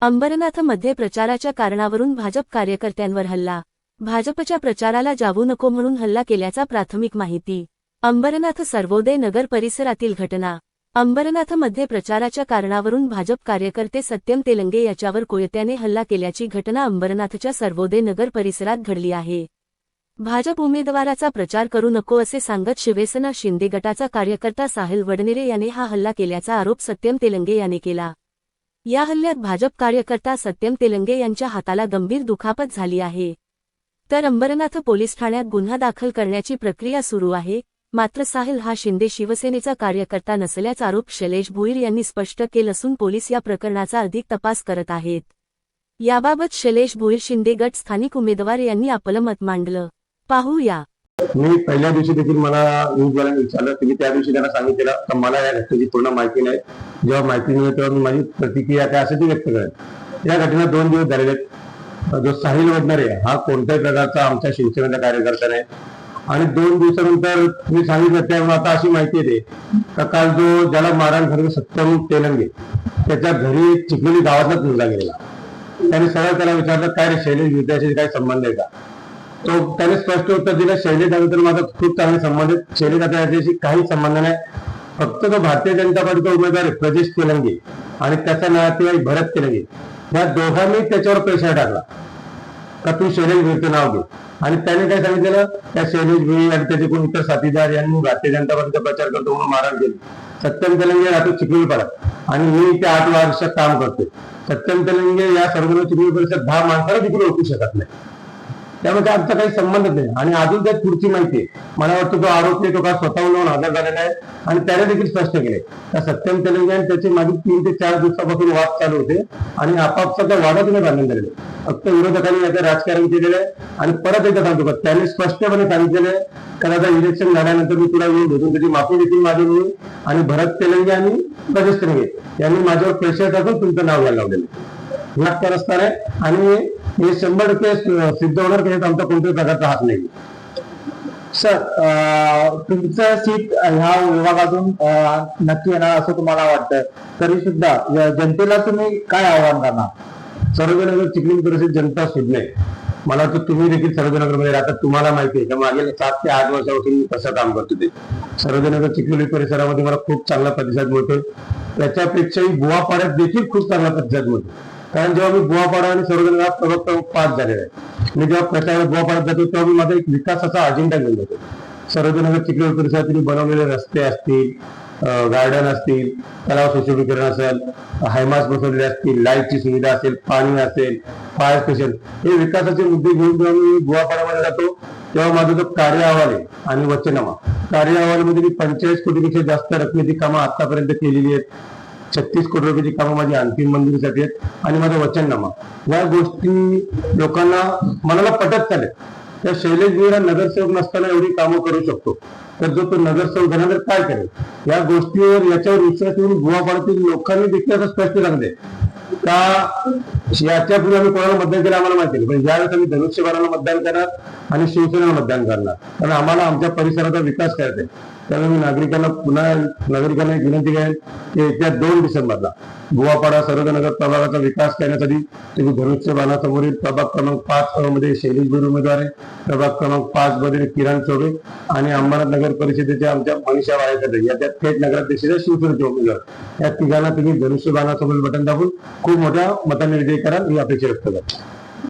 अंबरनाथमध्ये प्रचाराच्या कारणावरून भाजप कार्यकर्त्यांवर हल्ला. भाजपच्या प्रचाराला जावू नको म्हणून हल्ला केल्याचा प्राथमिक माहिती. अंबरनाथ सर्वोदय नगर परिसरातील घटना. अंबरनाथमध्ये प्रचाराच्या कारणावरून भाजप कार्यकर्ते सत्यम तेलंगे याच्यावर कोयत्याने हल्ला केल्याची घटना अंबरनाथच्या सर्वोदय नगर परिसरात घडली आहे. भाजप उमेदवाराचा प्रचार करू नको असे सांगत शिवसेना शिंदे गटाचा कार्यकर्ता साहिल वडनेरे याने हा हल्ला केल्याचा आरोप सत्यम तेलंगे याने केला. या हल्ल्यात भाजप कार्यकर्ता सत्यम तेलंगे यांच्या हाताला गंभीर दुखापत झाली आहे. तर अंबरनाथ पोलीस ठाण्यात गुन्हा दाखल करण्याची प्रक्रिया सुरू आहे. मात्र साहिल हा शिंदे शिवसेनेचा कार्यकर्ता नसल्याचा आरोप शैलेश भुईर यांनी स्पष्ट केलं असून पोलीस या प्रकरणाचा अधिक तपास करत आहेत. याबाबत शैलेश भुईर शिंदे गट स्थानिक उमेदवार यांनी आपलं मत मांडलं. पाहूया. मी पहिल्या दिवशी देखील मला न्यूजवाल्यांनी विचारलं तुम्ही त्या दिवशी त्यांना सांगितलेलं तर मला या घटनेची पूर्ण माहिती नाही. जेव्हा माहिती मिळेल तेव्हा मी माझी प्रतिक्रिया काय असेल ती व्यक्त करेल या घटना दोन दिवस झालेले आहेत. जो साहिल वडणारे हा कोणत्याही प्रकारचा आमच्या शिवसेनेचा कार्यकर्ता नाही. आणि दोन दिवसानंतर मी सांगितलं त्यामुळे आता अशी माहिती येते का काल जो ज्याला मारहाण झाली सत्यम तेलंगे त्याच्या घरी चिखली गावातलाच मुलगा गेलेला. त्याने सरळ त्याला विचारलं काय रे शैलेश विद्याशी काही संबंध आहे का? तो त्याने स्पष्ट उत्तर दिलं शैलेश तर माझा खूप चांगला संबंध आहे. शैलेश आता याच्याशी काही संबंध नाही. फक्त तो भारतीय जनता पार्टीचा उमेदवार आहे प्रजेश तेलंगे आणि त्याचा नातेवाईक भरत तेलंगे या दोघांनी त्याच्यावर प्रेशर टाकला. का तू शैलेश भीरचं नाव घे. आणि त्याने काय सांगितलेलं? त्या शैलेश भीर आणि त्याचे कोण इतर साथीदार यांनी भारतीय जनता पार्टीचा प्रचार करतो म्हणून मारण केली. सत्यम तेलंगे राहतो चिखली परत आणि मी त्या आठ वर्षात काम करतोय. सत्यम तेलंगे या सर्व चिखली परिसरात दहा माणसाला तिकडे ओळखू शकत नाही. त्यामुळे आमचा काही संबंधच नाही. आणि अजून त्यात पुढची माहिती आहे. मला वाटतं तो आरोपी तो का स्वतःहून येऊन हजर झालेला आहे. आणि त्याने देखील स्पष्ट केले तर सत्यम तेलंगे आणि त्याचे मागील तीन ते चार दिवसापासून वाद चालू होते. आणि आपापसाच्या वादातून बांधून झालेले फक्त विरोधकांनी याचं राजकारण केलेलं आहे. आणि परत एकदा सांगतो का त्यांनी स्पष्टपणे सांगितलेलं आहे. का आता इलेक्शन झाल्यानंतर मी तुला येऊन भेटून त्याची माफी देखील मागवली आणि भरत तेलंगे आणि प्रदेश तेलंगे यांनी माझ्यावर प्रेशर टाकून तुमचं नाव घ्यायला लावलेलं आहे. लागतं आहे आणि हे शंभर टक्के सिद्ध होणार की आमचा कोणत्याही प्रकारचा हात नाही. सर अं, तुमचं सीट ह्या विभागातून नक्की येणार असं तुम्हाला वाटतं तरी सुद्धा जनतेला तुम्ही काय आव्हान करणार? सर्वजनगर चिखली परिषद जनता सुज्ञ आहे मला तर तुम्ही देखील सर्वजनगरमध्ये राहतात तुम्हाला माहिती आहे. का मागील सात ते आठ वर्षापासून मी कसं काम करतो ते सर्वजनगर चिखली परिसरामध्ये मला खूप चांगला प्रतिसाद मिळतो त्याच्यापेक्षाही बुवापाड्यात देखील खूप चांगला प्रतिसाद मिळतो कारण जेव्हा मी गोवापाडा आणि सर्वजनगर प्रवक्ता पास पाच झालेला आहे मी जेव्हा प्रचार बुवापाड्यात जातो तेव्हा मी माझा एक विकासाचा अजेंडा घेऊन जातो सर्वजनगर चिखली परिसरातील बनवलेले रस्ते असतील गार्डन असतील तलाव सुशोभीकरण असेल हायमास बसवलेले असतील लाईटची सुविधा असेल पाणी असेल फायर स्टेशन हे विकासाचे मुद्दे घेऊन जेव्हा मी गुवापाड्यामध्ये जातो तेव्हा माझा जो कार्य अहवाल आहे आणि वचनामा कार्य अहवालमध्ये मी पंचेचाळीस कोटीपेक्षा जास्त रकमेची कामं आतापर्यंत केलेली आहेत. छत्तीस कोटी रुपयाची कामं माझी अंतिम मंजुरीसाठी आहेत आणि माझा वचननामा. या गोष्टी लोकांना मनाला पटत चालेल. तर शैलेश भुईर नगरसेवक नसताना एवढी कामं करू शकतो. तर जो तो नगरसेवक झाल्यानंतर काय करेल? या गोष्टीवर याच्यावर विश्वास ठेवून गुवापाड्यातील लोकांनी देखील असं स्पष्ट सांगते का याच्या पूर्वी आम्ही कोणाला मतदान केलं आम्हाला माहिती पण ज्यावेळेस आम्ही धनुष्यबाणाला मतदान करणार आणि शिवसेनेला मतदान करणार. कारण आम्हाला आमच्या परिसराचा विकास करायचा आहे त्यामुळे मी नागरिकांना पुन्हा नागरिकांना एक विनंती करेन की येत्या दोन डिसेंबरला गुवापाडा सर्वजनगर प्रभागाचा विकास करण्यासाठी तुम्ही धनुष्यबाणासमोरील प्रभाग क्रमांक पाच मध्ये शैलेश गुरु उमेदवार आहे. प्रभाग क्रमांक पाच मध्ये किरण चौबे आणि अंबरनाथ नगर परिषदेच्या आमच्या मनीषा वायकर या त्या थेट नगराध्यक्षाच्या शिवसेनेचे उमेदवार. या तिघांना तुम्ही धनुष्यबाणासमोरील बटन दाबून खूप मोठ्या मताने विजयी कराल ही अपेक्षा व्यक्त करतो.